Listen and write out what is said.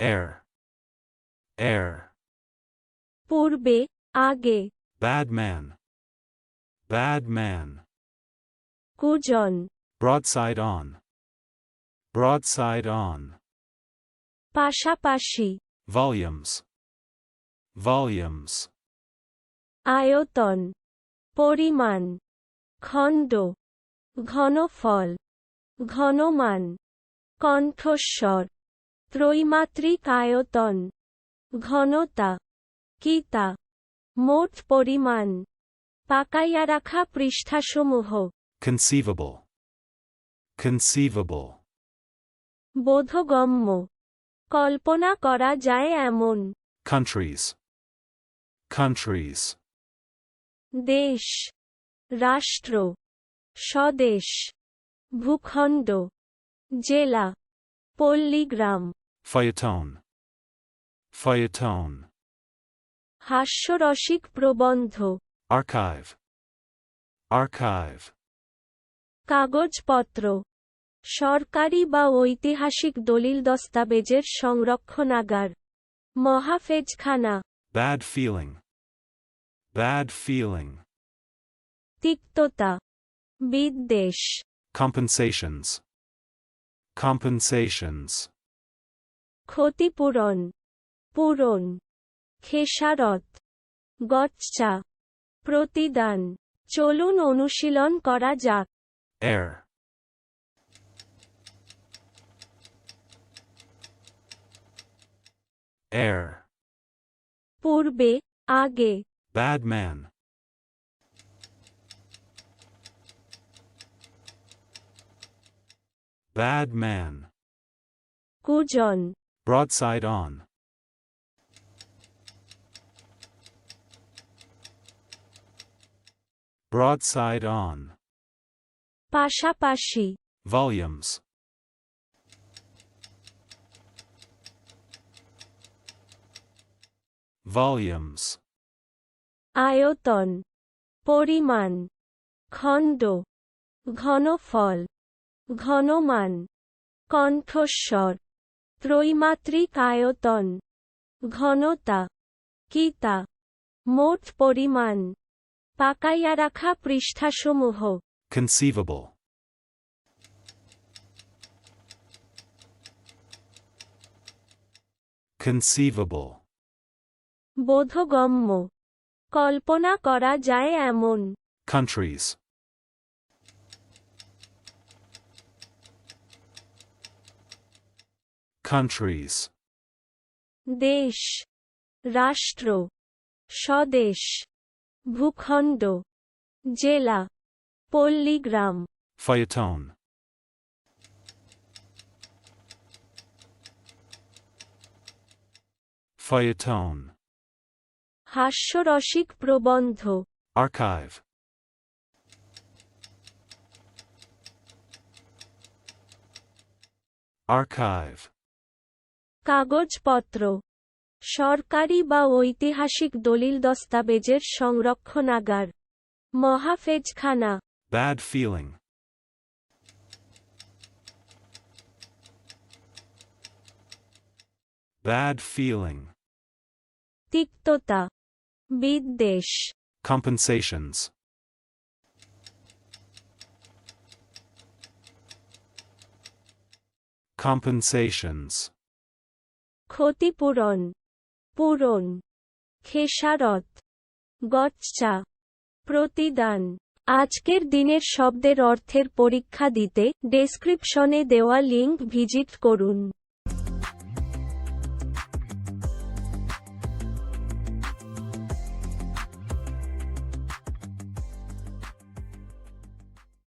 air, air, পূর্বে আগে bad man, bad man, কুজন broadside on, broadside on, পাশাপাশি volumes, volumes, আয়তন পরিমাণ খণ্ড ঘনফল ঘনমান কণ্ঠস্বর ত্রৈমাত্রিক আয়তন ঘনতা। কিতা। মোট পরিমাণ। পাকাইয়া রাখা পৃষ্ঠাসমূহ। Conceivable, conceivable, বোধগম্য। কল্পনা করা যায় এমন। Countries, countries, দেশ। রাষ্ট্র। স্বদেশ। ভূখণ্ড। জেলা। পল্লীগ্রাম। Feuilleton, feuilleton, হাস্যরসিক প্রবন্ধ archive, archive, কাগজপত্র সরকারি বা ঐতিহাসিক দলিল দস্তাবেজের সংরক্ষণাগার মহাফেজখানা bad feeling, bad feeling, তিক্ততা বিদ্বেষ compensations, compensations, ক্ষতিপূরণ পূরণ খেসারত গচ্চা প্রতিদান। চলুন অনুশীলন করা যাক। Air, air, পূর্বে আগে। Bad man, bad man, কুজন। broadside on, broadside on, পাশাপাশি volumes, volumes, আয়তন পরিমাণ খণ্ড ঘনফল ঘনমান কণ্ঠস্বর ত্রৈমাত্রিক আয়তন ঘনতা কিতা মোট পরিমাণ পাকাইয়া রাখা পৃষ্ঠাসমূহ। Conceivable, conceivable, বোধগম্য। কল্পনা করা যায় এমন। Countries, countries, দেশ রাষ্ট্র স্বদেশ ভূখণ্ড জেলা পল্লীগ্রাম feuilleton, feuilleton, হাস্যরসিক প্রবন্ধ archive, archive, কাগজপত্র সরকারি বা ঐতিহাসিক দলিল দস্তাবেজের সংরক্ষণাগার মহাফেজখানা। Bad feeling, bad feeling, তিক্ততা বিদ্বেষ। Compensations, compensations, ক্ষতিপূরণ, পূরণ, খেসারত গচ্চা প্রতিদান। আজকের দিনের শব্দের অর্থের পরীক্ষা দিতে ডেসক্রিপশনে দেওয়া লিঙ্ক ভিজিট করুন।